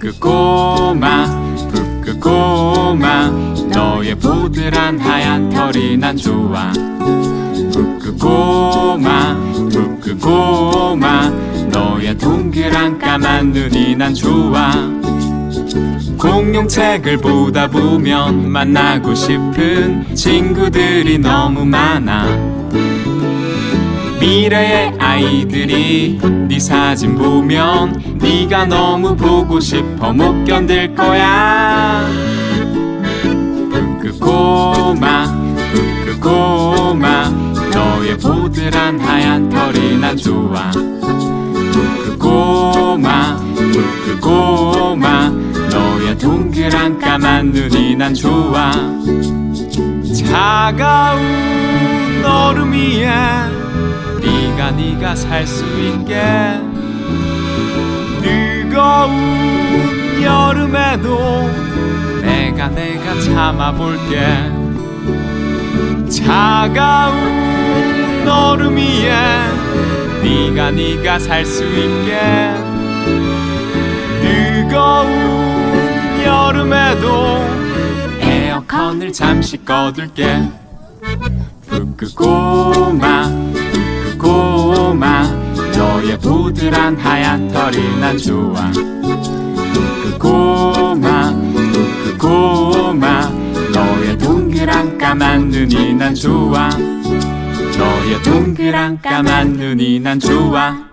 푸끄꼬마 푸끄꼬마 너의 보드란 하얀 털이 난 좋아. 푸끄꼬마 푸 끄꼬마 너의 동그란 까만 눈이 난 좋아. 공룡책을 보다 보면 만나고 싶은 친구들이 너무 많아. 미래의 아이들이 네 사진 보면 네가 너무 보고 싶어 못 견딜 거야. 푸끄꼬마 푸끄꼬마 너의 보드란 하얀 털이 난 좋아 푸끄꼬마 푸끄꼬마 너의 동그란 까만 눈이 난 좋아 차가운 얼음 위에 네가 네가 살 수 있게. 뜨거운 여름에도 내가 내가 참아볼게. 차가운 얼음 위에 네가 네가 살 수 있게. 뜨거운 여름에도 에어컨을 잠시 꺼둘게. 푸끄꼬마 푸끄꼬마 너의 보드란 하얀 털이 난 좋아. 푸끄꼬마 푸끄꼬마 너의 동그란 까만 눈이 난 좋아 너의 동그란 까만 눈이 난 좋아